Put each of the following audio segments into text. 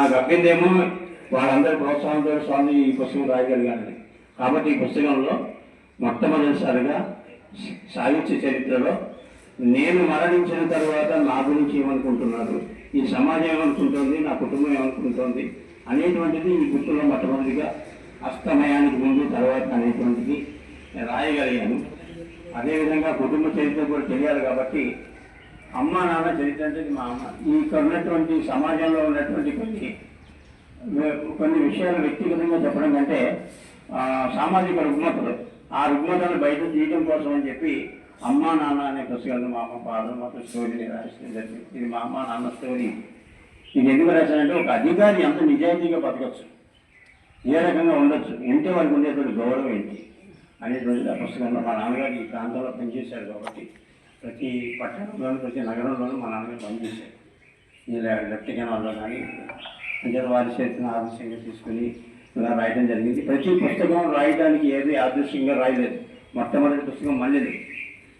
నాకు అబ్బిందేమో వాళ్ళందరి ప్రోత్సాహంతో స్వామి ఈ పుస్తకం రాయగలిగానని కాబట్టి ఈ పుస్తకంలో మొట్టమొదటిసారిగా సాహిత్య చరిత్రలో నేను మరణించిన తర్వాత నా గురించి ఏమనుకుంటున్నారు? ఈ సమాజం ఏమనుకుంటుంది? నా కుటుంబం ఏమనుకుంటుంది? అనేటువంటిది ఈ గుర్తులో మొట్టమొదటిగా అస్తమయానికి ముందు తర్వాత అనేటువంటిది రాయగలిగాను. అదేవిధంగా కుటుంబ చరిత్ర కూడా తెలియాలి కాబట్టి అమ్మ నాన్న చరిత్ర అంటే ఇది మా అమ్మ. ఈ ఇక్కడ ఉన్నటువంటి సమాజంలో ఉన్నటువంటి కొన్ని కొన్ని విషయాలు వ్యక్తిగతంగా చెప్పడం కంటే సామాజిక రుగ్మతలు ఆ రుగ్మతలు బయట తీయడం కోసం అని చెప్పి అమ్మ నాన్న అనే పుస్తకాలు మా అమ్మ పాదం మాత్రం స్టోరీని రాసిన జరిగింది ఇది మా అమ్మ నాన్న స్టోరీ ఇది ఎందుకు రాశానంటే ఒక అధికారి ఎంత నిజాయితీగా బతకచ్చు. ఏ రకంగా ఉండొచ్చు? ఇంటి వరకు ఉండేటువంటి గౌరవం ఏంటి? అనేటువంటి ఆ పుస్తకంలో మా నాన్నగారు ఈ ప్రాంతంలో పనిచేశారు కాబట్టి ప్రతి పట్టణంలోనూ ప్రతి నగరంలోనూ మా నాన్నగారు పనిచేశారు. ఇలా లెఫ్ట్ కెనాల్లో కానీ అంటే వారి చేతిని ఆదర్శంగా తీసుకుని ఇలా రాయడం జరిగింది. ప్రతి పుస్తకం రాయడానికి ఏది ఆదర్శంగా రాయలేదు. మొట్టమొదటి పుస్తకం మల్లెలు.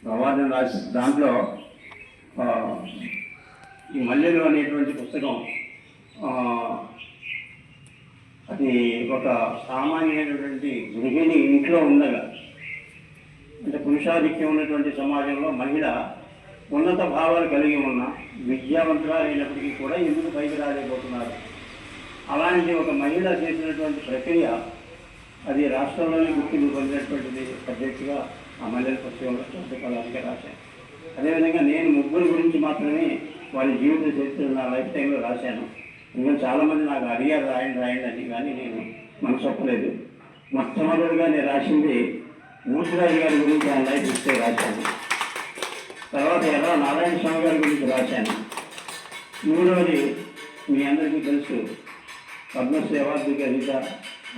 ప్రవాదం రాసి దాంట్లో ఈ మల్లెలు అనేటువంటి పుస్తకం అది ఒక సామాన్యమైనటువంటి గృహిణి ఇంట్లో ఉండగా అంటే పురుషాధిక్యం ఉన్నటువంటి సమాజంలో మహిళ ఉన్నత భావాలు కలిగి ఉన్న విద్యావంతురాలైనప్పటికీ కూడా ఎందుకు పైకి రాలేకపోతున్నారు? అలాంటి ఒక మహిళ చేసినటువంటి ప్రక్రియ అది రాష్ట్రంలోనే గుర్తింపు పొందినటువంటిది సబ్జెక్టుగా ఆ మహిళల పుస్తకంలో చదువుకోవడానికి రాశాను అదేవిధంగా నేను ముగ్గురు గురించి మాత్రమే వారి జీవిత చరిత్ర నా లైఫ్ టైంలో రాశాను. ఇంకా చాలామంది నాకు అడిగారు రాయండి రాయండి అని కానీ నేను మనసు ఒప్పలేదు. మొట్టమొదటిగా నేను రాసింది మూసిరాజు గారి గురించి ఆయన లైఫ్ ఇస్తే రాశాను. తర్వాత ఎర్ర నారాయణ స్వామి గారి గురించి రాశాను. మూడవది మీ అందరికీ తెలుసు పద్మశ్రీ అవార్డు గ్రహీత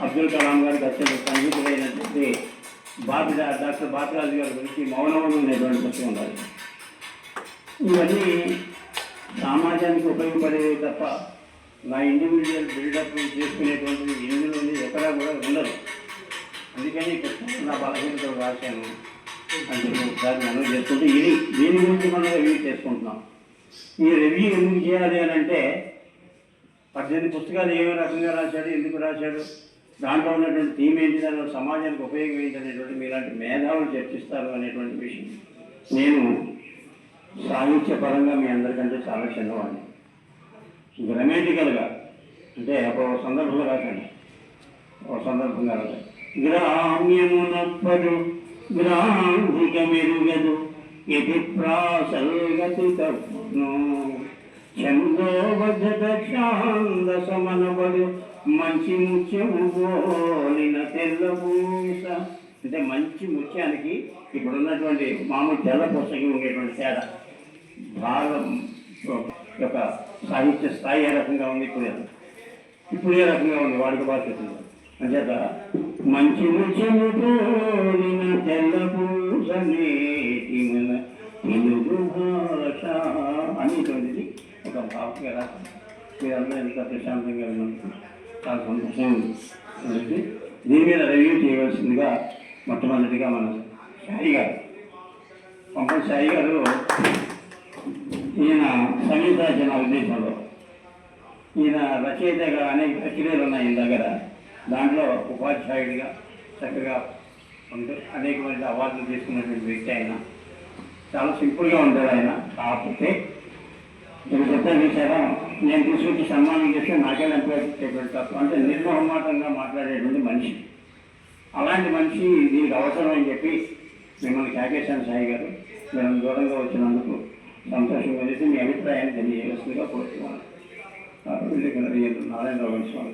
అబ్దుల్ కలాం గారికి అత్యంత సన్నిహితులైనటువంటి బాపి డాక్టర్ బాపిరాజు గారి గురించి మౌనమౌనం అనేటువంటి పుస్తకం ఉండాలి. ఇవన్నీ సమాజానికి ఉపయోగపడేవి తప్ప నా ఇండివిజువల్ బిల్డప్ చేసుకునేటువంటి ఇందులోని నా బలహీనతలు రాశాను. అంటే ఒకసారి మనం చేసుకుంటే ఇది దీని గురించి మనం రివ్యూ చేసుకుంటున్నాం. ఈ రివ్యూ ఎందుకు చేయాలి అని అంటే పద్దెనిమిది పుస్తకాలు ఏమేమి రకంగా రాశాడు ఎందుకు రాశాడు దాంట్లో ఉన్నటువంటి థీమ్ ఏంటి దానిలో సమాజానికి ఉపయోగం ఏంటి అనేటువంటి మీలాంటి మేధావులు చర్చిస్తారు అనేటువంటి విషయం. నేను సాహిత్య పరంగా మీ అందరికంటే చాలా చిన్నవాడిని. గ్రమేటికల్గా అంటే ఒక సందర్భంగా రాశాను. ఒక సందర్భంగా రాశాను. గ్రామ్యమునప్పడు గ్రాంధిక మెరుగదు ఇది ప్రాసల్గతి తప్పును చందోబద్ధత ఛాంద సమనబడు మంచి ముత్యము పోలిన తెల్ల పూస అంటే మంచి ముత్యానికి ఇప్పుడు ఉన్నటువంటి మామూలు తెల్ల పూసకి ఉండేటువంటి తేడా. భాగం యొక్క సాహిత్య స్థాయి ఏ రకంగా ఉంది? ఇప్పుడు ఇప్పుడు ఏ రకంగా ఉంది? వాడికి బాధ్యత అంచేత మంచి ముత్యము పోలిన తెల్ల పూస నేటి మన తెలుగు భాష అనేటువంటిది ఒక భావకి రాశాను మీరందరూ ఎంత ప్రశాంతంగా విన్నందుకు చాలా సంతోషం ఉంది. దీని మీద రివ్యూ చేయవలసిందిగా మొట్టమొదటిగా మన సాయి గారు పంప సాయి గారు ఈయన సంగీత రచన ఉద్దేశంలో ఈయన రచయితగా అనేక ప్రక్రియలు ఉన్నాయి ఈయన దగ్గర దాంట్లో ఉపాధ్యాయుడిగా చక్కగా ఉంటూ అనేకమైన అవార్డులు తీసుకున్నటువంటి వ్యక్తి ఆయన. చాలా సింపుల్గా ఉంటాడు ఆయన. కాకపోతే మీరు చెప్పే విషయాలు నేను తీసుకొచ్చి సన్మానం చేస్తే నాకే ఎంపేటువంటి తప్ప అంటే నిర్మహమాటంగా మాట్లాడేటువంటి మనిషి. అలాంటి మనిషి దీనికి అవసరం అని చెప్పి మిమ్మల్ని కాకేశాను సాయి గారు. మేము దూరంగా వచ్చినందుకు సంతోషం కలిసి మీ అభిప్రాయాన్ని తెలియజేస్తుందిగా కోరుతున్నాను. నారాయణరావు గారి స్వామి